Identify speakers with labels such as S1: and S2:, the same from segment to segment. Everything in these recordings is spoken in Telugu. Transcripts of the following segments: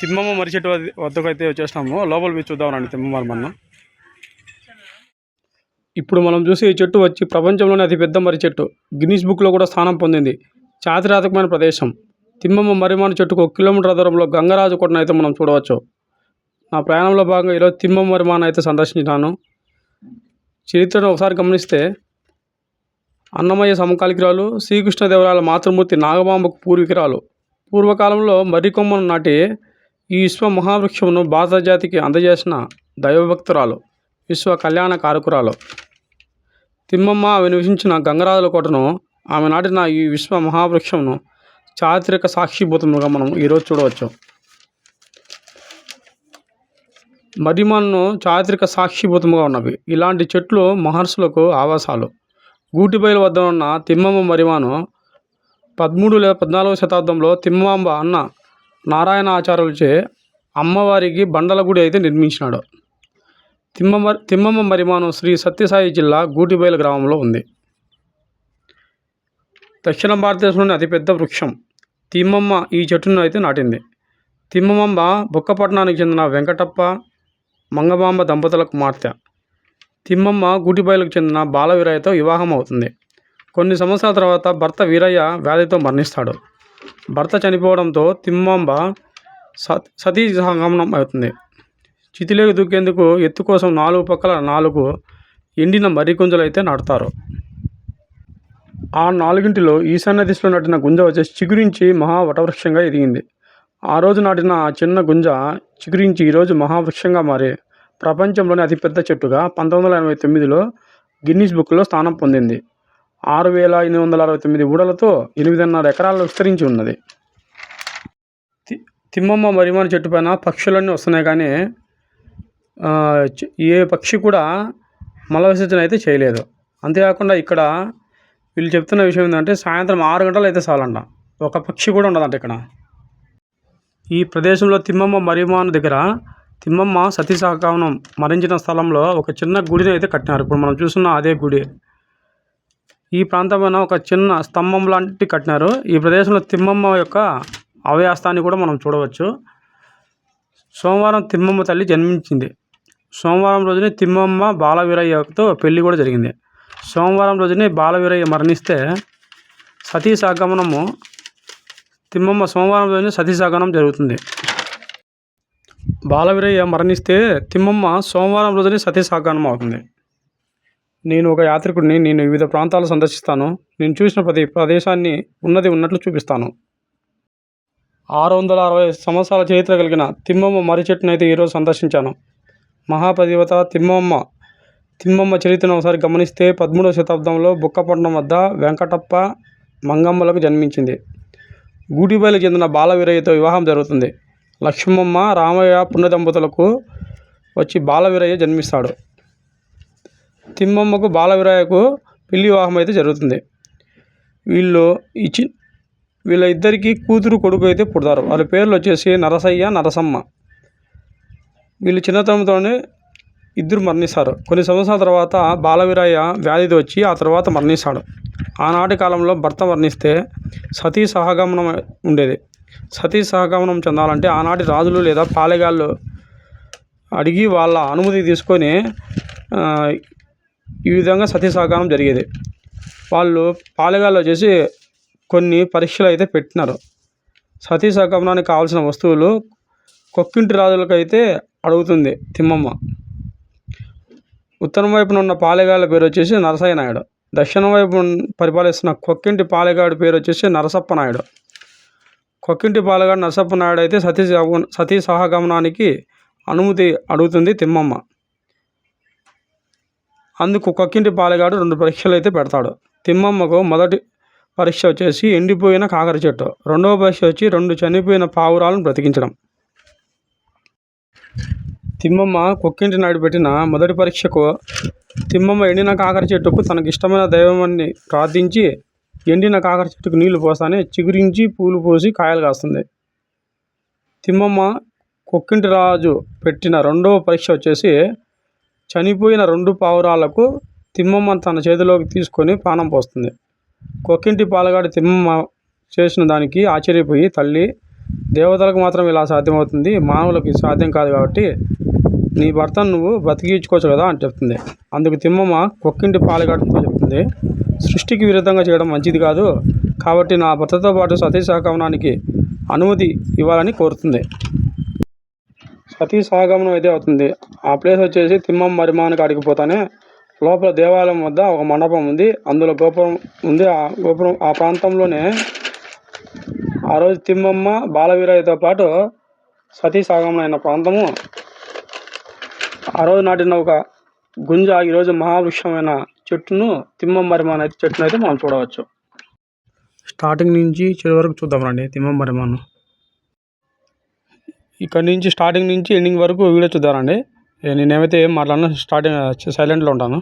S1: తిమ్మమ్మ మర్రి చెట్టు వద్దకు అయితే వచ్చేసినాము. లోపల పోయి చూద్దామండి తిమ్మమ్మ మనం ఇప్పుడు మనం చూసి ఈ చెట్టు వచ్చి ప్రపంచంలోనే అతిపెద్ద మర్రి చెట్టు. గిన్నీస్ బుక్లో కూడా స్థానం పొందింది. చాతిరాతకమైన ప్రదేశం. తిమ్మమ్మ మర్రిమాన చెట్టుకు ఒక కిలోమీటర్ దూరంలో గంగరాజు కొండను అయితే మనం చూడవచ్చు. నా ప్రయాణంలో భాగంగా ఈరోజు తిమ్మమ్మ మర్రిమాన అయితే సందర్శించాను చరిత్రను ఒకసారి గమనిస్తే అన్నమయ్య సమకాలికిరాలు శ్రీకృష్ణదేవరాయల మాతృమూర్తి నాగబాంబకు పూర్వీకురాలు. పూర్వకాలంలో మర్రి కొమ్మను నాటి ఈ విశ్వ మహావృక్షమును భారత జాతికి అందజేసిన దైవభక్తురాలు విశ్వ కళ్యాణ కారకురాలు. తిమ్మమ్మ ఆమె నివసించిన గంగరాజుల కోటను ఆమె నాటిన ఈ విశ్వ మహావృక్షమును చారిత్రక సాక్షిభూతముగా మనం ఈరోజు చూడవచ్చు. మర్రిమన్ను చారిత్రక సాక్షిభూతముగా ఉన్నవి. ఇలాంటి చెట్లు మహర్షులకు ఆవాసాలు. గూటిబయల వద్ద ఉన్న తిమ్మమ్మ మరిమాను పదమూడు లేదా పద్నాలుగవ శతాబ్దంలో తిమ్మాంబ అన్న నారాయణ ఆచార్యులచే అమ్మవారికి బండల గుడి అయితే నిర్మించినాడు. తిమ్మమ్మ తిమ్మమ్మ మరిమానం శ్రీ సత్యసాయి జిల్లా గూటిబయలు గ్రామంలో ఉంది. దక్షిణ భారతదేశంలోని అతిపెద్ద వృక్షం. తిమ్మమ్మ ఈ చెట్టును అయితే నాటింది. తిమ్మమ్మ బుక్కపట్నానికి చెందిన వెంకటప్ప మంగమాంబ దంపతుల కుమార్తె తిమ్మమ్మ గూటిబయలుకు చెందిన బాలవీరయ్యతో వివాహం అవుతుంది కొన్ని సంవత్సరాల తర్వాత భర్త వీరయ్య వ్యాధితో మరణిస్తాడు. భర్త చనిపోవడంతో తిమ్మాంబ స సతీ సంగమనం అవుతుంది. చితిలోకి దూకేందుకు ఎత్తు కోసం నాలుగు పక్కల నాలుగు ఎండిన మర్రి గుంజలు అయితే నాటుతారు. ఆ నాలుగింటిలో ఈశాన్య దిశలో నాటిన గుంజ వచ్చేసి చిగురించి మహావటవృక్షంగా ఎదిగింది. ఆ రోజు నాటిన ఆ చిన్న గుంజ చిగురించి ఈరోజు మహావృక్షంగా మారి. ప్రపంచంలోని అతిపెద్ద చెట్టుగా పంతొమ్మిది వందల ఎనభై తొమ్మిదిలో గిన్నీస్ బుక్లో స్థానం పొందింది. ఆరు వేల ఎనిమిది వందల అరవై తొమ్మిది ఊడలతో ఎనిమిదిన్నర ఎకరాల్లో విస్తరించి ఉన్నది. తి- తిమ్మమ్మ మరిమాన చెట్టు పైన పక్షులన్నీ వస్తున్నాయి కానీ ఏ పక్షి కూడా మల విసర్జన అయితే చేయలేదు. అంతేకాకుండా ఇక్కడ వీళ్ళు చెప్తున్న విషయం ఏంటంటే సాయంత్రం ఆరు గంటలు అయితే చాలంట. ఒక పక్షి కూడా ఉండదంట ఇక్కడ. ఈ ప్రదేశంలో తిమ్మమ్మ మరిమాను దగ్గర తిమ్మమ్మ సతీ మరించిన మరణించిన స్థలంలో ఒక చిన్న గుడిని అయితే కట్టినారు. ఇప్పుడు మనం చూస్తున్న అదే గుడి. ఈ ప్రాంతమైన ఒక చిన్న స్తంభం లాంటి కట్టినారు. ఈ ప్రదేశంలో తిమ్మమ్మ యొక్క అవయాస్తాన్ని కూడా మనం చూడవచ్చు. సోమవారం తిమ్మమ్మ తల్లి జన్మించింది. సోమవారం రోజునే తిమ్మమ్మ బాలవీరయ్యతో పెళ్ళి కూడా జరిగింది. సోమవారం రోజునే బాలవీరయ్య మరణిస్తే సతీ సాగమనము తిమ్మమ్మ సోమవారం రోజునే సతీ సాగమనం జరుగుతుంది. బాలవీరయ్య మరణిస్తే తిమ్మమ్మ సోమవారం రోజునే సతీ సాగమనం అవుతుంది. నేను ఒక యాత్రికుడిని నేను వివిధ ప్రాంతాలు సందర్శిస్తాను. నేను చూసిన ప్రతి ప్రదేశాన్ని ఉన్నది ఉన్నట్లు చూపిస్తాను. ఆరు వందల అరవై సంవత్సరాల చరిత్ర కలిగిన తిమ్మమ్మ మర్రి చెట్టును అయితే ఈరోజు సందర్శించాను. మహాపతివత తిమ్మమ్మ తిమ్మమ్మ చరిత్రను ఒకసారి గమనిస్తే పదమూడవ శతాబ్దంలో బుక్కపట్నం వద్ద వెంకటప్ప మంగమ్మలకు జన్మించింది. గూటిబయలుకు చెందిన బాలవీరయ్యతో వివాహం జరుగుతుంది. లక్ష్మమ్మ రామయ్య పుణ్యదంపతులకు వచ్చి బాలవీరయ్య జన్మిస్తాడు. తిమ్మమ్మకు బాలవీరయ్యకు పెళ్ళి వివాహం అయితే జరుగుతుంది. వీళ్ళు ఇచ్చి వీళ్ళ ఇద్దరికి కూతురు కొడుకు అయితే పుడతారు. వాళ్ళ పేర్లు వచ్చేసి నరసయ్య నరసమ్మ. వీళ్ళు చిన్నతనంతోనే ఇద్దరు మరణిస్తారు. కొన్ని సంవత్సరాల తర్వాత బాలవీరయ్య వ్యాధి వచ్చి ఆ తర్వాత మరణిస్తాడు. ఆనాటి కాలంలో భర్త మరణిస్తే సతీ సహగమనం ఉండేది. సతీ సహగమనం చెందాలంటే ఆనాటి రాజులు లేదా పాలెగాళ్ళు అడిగి వాళ్ళ అనుమతి తీసుకొని ఈ విధంగా సతీ సహగమనం జరిగేది. వాళ్ళు పాలెగాళ్ళు వచ్చేసి కొన్ని పరీక్షలు అయితే పెట్టినారు. సతీ సహగమనానికి కావాల్సిన వస్తువులు కొక్కింటి రాజులకైతే అడుగుతుంది తిమ్మమ్మ. ఉత్తరం వైపున ఉన్న పాలెగాళ్ళ పేరు వచ్చేసి నరసయ్య నాయుడు. దక్షిణం వైపు పరిపాలిస్తున్న కొక్కింటి పాలెగాడు పేరు వచ్చేసి నరసప్ప నాయుడు. కొక్కింటి పాలెగాడు నరసప్ప నాయుడు అయితే సతీ సతీ సహగమనానికి అనుమతి అడుగుతుంది తిమ్మమ్మ. అందుకు కొక్కింటి పాలెగాడు రెండు పరీక్షలు అయితే పెడతాడు. తిమ్మమ్మకు మొదటి పరీక్ష వచ్చేసి ఎండిపోయిన కాకర చెట్టు. రెండవ పరీక్ష వచ్చి రెండు చనిపోయిన పావురాలను బ్రతికించడం. తిమ్మమ్మ కొక్కింటి నాడు పెట్టిన మొదటి పరీక్షకు తిమ్మమ్మ ఎండిన కాకర చెట్టుకు తనకు ఇష్టమైన దైవమని ప్రార్థించి ఎండిన కాకర చెట్టుకు నీళ్ళు పోసానే చిగురించి పూలు పోసి కాయలు కాస్తుంది. తిమ్మమ్మ కొక్కింటి రాజు పెట్టిన రెండవ పరీక్ష వచ్చేసి చనిపోయిన రెండు పావురాలకు తిమ్మమ్మ తన చేతిలోకి తీసుకొని ప్రాణం పోస్తుంది. కొక్కింటి పాలగాడి తిమ్మమ్మ చేసిన దానికి ఆశ్చర్యపోయి తల్లి దేవతలకు మాత్రం ఇలా సాధ్యమవుతుంది. మానవులకు సాధ్యం కాదు కాబట్టి నీ భర్తను నువ్వు బతికించుకోవచ్చు కదా అని చెప్తుంది. అందుకు తిమ్మమ్మ కొక్కింటి పాలగాడితో చెప్తుంది సృష్టికి విరుద్ధంగా చేయడం మంచిది కాదు. కాబట్టి నా భర్తతో పాటు సతీ సహగమనానికి అనుమతి ఇవ్వాలని కోరుతుంది. సతీ సహగమనం అయితే అవుతుంది. ఆ ప్లేస్ వచ్చేసి తిమ్మమ్మ మరిమాన కాడికి పోతానే లోపల దేవాలయం వద్ద ఒక మండపం ఉంది. అందులో గోపురం ఉంది. ఆ గోపురం ఆ ప్రాంతంలోనే ఆ రోజు తిమ్మమ్మ బాలవీరయ్యతో పాటు సతీ సాగమనం అయిన ప్రాంతము. ఆ రోజు నాటిన ఒక గుంజ ఈరోజు మహావృక్షమైన చెట్టును తిమ్మమ్మ మరిమాన్ అయితే చెట్టును అయితే మనం చూడవచ్చు. స్టార్టింగ్ నుంచి చివరి వరకు చూద్దాం రండి తిమ్మమ్మ మరిమాను ఇక్కడ నుంచి స్టార్టింగ్ నుంచి ఎండింగ్ వరకు వీడియో చూద్దామండి నేనేమైతే ఏం మాట్లాడను స్టార్టింగ్ సైలెంట్లో ఉంటాను.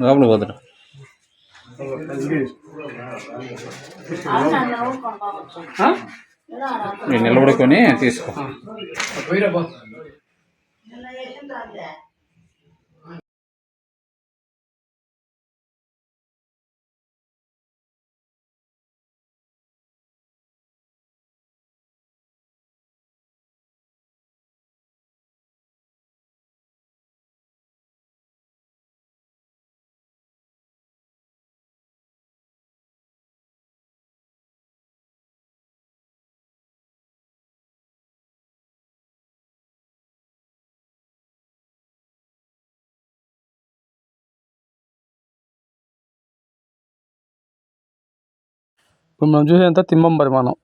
S2: లోపల పోతాడు. నిలబడుకొని తీసుకో.
S1: ఇప్పుడు మనం చూసేంత తిమ్మం పరిమాణం.